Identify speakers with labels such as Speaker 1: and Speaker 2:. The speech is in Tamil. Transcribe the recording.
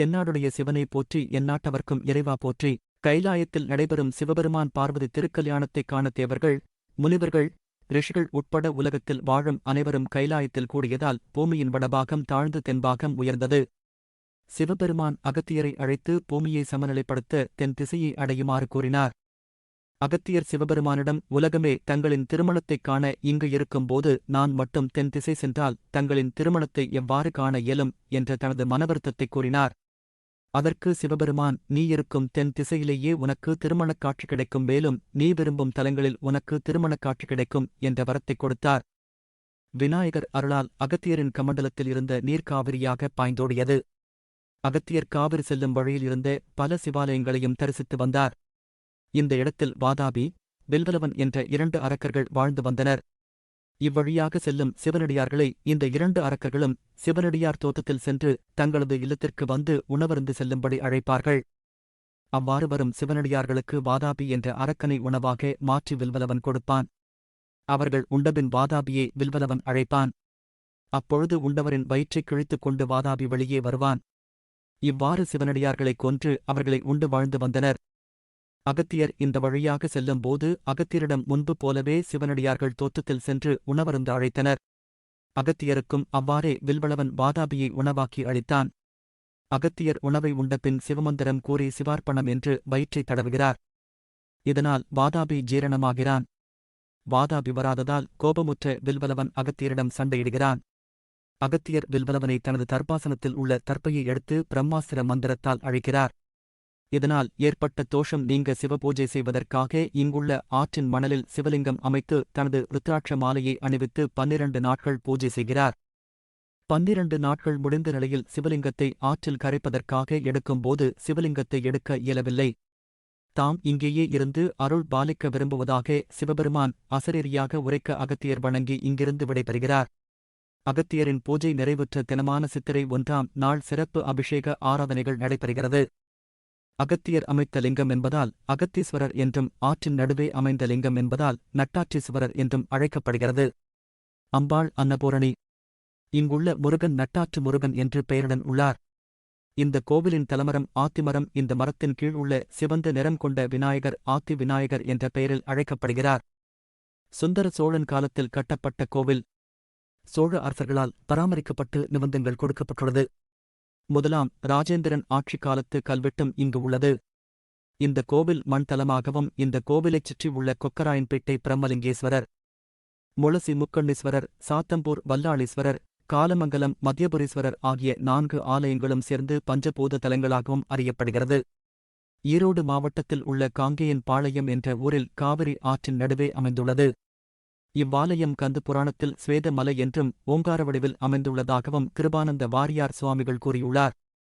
Speaker 1: தென்னாடுடைய சிவனை போற்றி எந்நாட்டவர்க்கும் இறைவா போற்றி. கைலாயத்தில் நடைபெறும் சிவபெருமான் பார்வதி திருக்கல்யாணத்தைக் காண தேவர்கள் முனிவர்கள் ரிஷிகள் உட்பட உலகத்தில் வாழும் அனைவரும் கைலாயத்தில் கூடியதால் பூமியின் வடபாகம் தாழ்ந்து தென்பாகம் உயர்ந்தது. சிவபெருமான் அகத்தியரை அழைத்து பூமியை சமநிலைப்படுத்த தென் திசையை அடையுமாறு கூறினார். அகத்தியர் சிவபெருமானிடம் உலகமே தங்களின் திருமணத்தைக் காண இங்கு இருக்கும்போது நான் மட்டும் தென் திசை சென்றால் தங்களின் திருமணத்தை எவ்வாறு காண இயலும்? என்ற தனது மனவருத்தத்தை கூறினார். அதற்கு சிவபெருமான் நீ இருக்கும் தென் திசையிலேயே உனக்கு திருமணக் காட்சி கிடைக்கும் மேலும் நீ விரும்பும் தலங்களில் உனக்கு திருமணக் காட்சி கிடைக்கும் என்ற வரத்தைக் கொடுத்தார். விநாயகர் அருளால் அகத்தியரின் கமண்டலத்தில் இருந்த நீர் காவிரியாக பாய்ந்தோடியது. அகத்தியர் காவிரி செல்லும் வழியில் இருந்த பல சிவாலயங்களையும் தரிசித்து வந்தார். இந்த இடத்தில் வாதாபி வில்வலவன் என்ற இரண்டு அரக்கர்கள் வாழ்ந்து வந்தனர். இவ்வழியாக செல்லும் சிவனடியார்களை இந்த இரண்டு அரக்கர்களும் சிவனடியார் தோட்டத்தில் சென்று தங்களது இல்லத்திற்கு வந்து உணவருந்து செல்லும்படி அழைப்பார்கள். அவ்வாறு வரும் சிவனடியார்களுக்கு வாதாபி என்ற அரக்கனை உணவாக மாற்றி வில்வலவன் கொடுப்பான். அவர்கள் உண்டபின் வாதாபியை வில்வலவன் அழைப்பான். அப்பொழுது உண்டவரின் வயிற்றைக் கிழித்துக் கொண்டு வாதாபி வெளியே வருவான். இவ்வாறு சிவனடியார்களைக் கொன்று அவர்களை உண்டு வாழ்ந்து வந்தனர். அகத்தியர் இந்த வழியாக செல்லும்போது அகத்தியரிடம் முன்பு போலவே சிவனடியார்கள் தோற்றத்தில் சென்று உணவருந்து அழைத்தனர். அகத்தியருக்கும் அவ்வாறே வில்வளவன் வாதாபியை உணவாக்கி அளித்தான். அகத்தியர் உணவை உண்டபின் சிவமந்திரம் கூறி சிவார்ப்பணம் என்று வயிற்றைத் தடவுகிறார். இதனால் வாதாபி ஜீரணமாகிறான். வாதாபி வராததால் கோபமுற்ற வில்வலவன் அகத்தியரிடம் சண்டையிடுகிறான். அகத்தியர் வில்வலவனை தனது தர்பாசனத்தில் உள்ள தர்ப்பையை எடுத்து பிரம்மாஸ்திர மந்திரத்தால் அழைக்கிறார். இதனால் ஏற்பட்ட தோஷம் நீங்க சிவபூஜை செய்வதற்காக இங்குள்ள ஆற்றின் மணலில் சிவலிங்கம் அமைத்து தனது ருத்ராட்ச மாலையை அணிவித்து பன்னிரண்டு நாட்கள் பூஜை செய்கிறார். பன்னிரண்டு நாட்கள் முடிந்த நிலையில் சிவலிங்கத்தை ஆற்றில் கரைப்பதற்காக எடுக்கும்போது சிவலிங்கத்தை எடுக்க இயலவில்லை. தாம் இங்கேயே இருந்து அருள் பாலிக்க விரும்புவதாக சிவபெருமான் அசரீரியாக உரைக்க அகத்தியர் வணங்கி இங்கிருந்து விடைபெறுகிறார். அகத்தியரின் பூஜை நிறைவுற்ற தினமான சித்திரை ஒன்றாம் நாள் சிறப்பு அபிஷேக ஆராதனைகள் நடைபெறுகிறது. அகத்தியர் அமைத்த லிங்கம் என்பதால் அகத்தீஸ்வரர் என்றும் ஆற்றின் நடுவே அமைந்த லிங்கம் என்பதால் நட்டாற்றீஸ்வரர் என்றும் அழைக்கப்படுகிறது. அம்பாள் அன்னபூரணி. இங்குள்ள முருகன் நட்டாற்று முருகன் என்று பெயருடன் உள்ளார். இந்த கோவிலின் தலமரம் ஆத்திமரம் இந்த மரத்தின் கீழ் உள்ள சிவந்த நிறம் கொண்ட விநாயகர் ஆத்தி விநாயகர் என்ற பெயரில் அழைக்கப்படுகிறார். சுந்தர சோழன் காலத்தில் கட்டப்பட்ட கோவில். சோழ அரசர்களால் பராமரிக்கப்பட்டு நிபந்தங்கள் கொடுக்கப்பட்டுள்ளது. முதலாம் ராஜேந்திரன் ஆட்சி காலத்து கல்வெட்டும் இங்கு உள்ளது. இந்த கோவில் மண் தலமாகவும் இந்த கோவிலைச் சுற்றி உள்ள கொக்கராயன்பேட்டை பிரம்மலிங்கேஸ்வரர் முளசி முக்கண்ணீஸ்வரர் சாத்தம்பூர் வல்லாளீஸ்வரர் காலமங்கலம் மத்தியபுரீஸ்வரர் ஆகிய நான்கு ஆலயங்களும் சேர்ந்து பஞ்சபூத தலங்களாகவும் அறியப்படுகிறது. ஈரோடு மாவட்டத்தில் உள்ள காங்கேயன் பாளையம் என்ற ஊரில் காவிரி ஆற்றின் நடுவே அமைந்துள்ளது. இவ்வாலயம் கந்து புராணத்தில் ஸ்வேத மலை என்றும் ஓங்கார வடிவில் அமைந்துள்ளதாகவும் கிருபானந்த வாரியார் சுவாமிகள் கூறியுள்ளார்.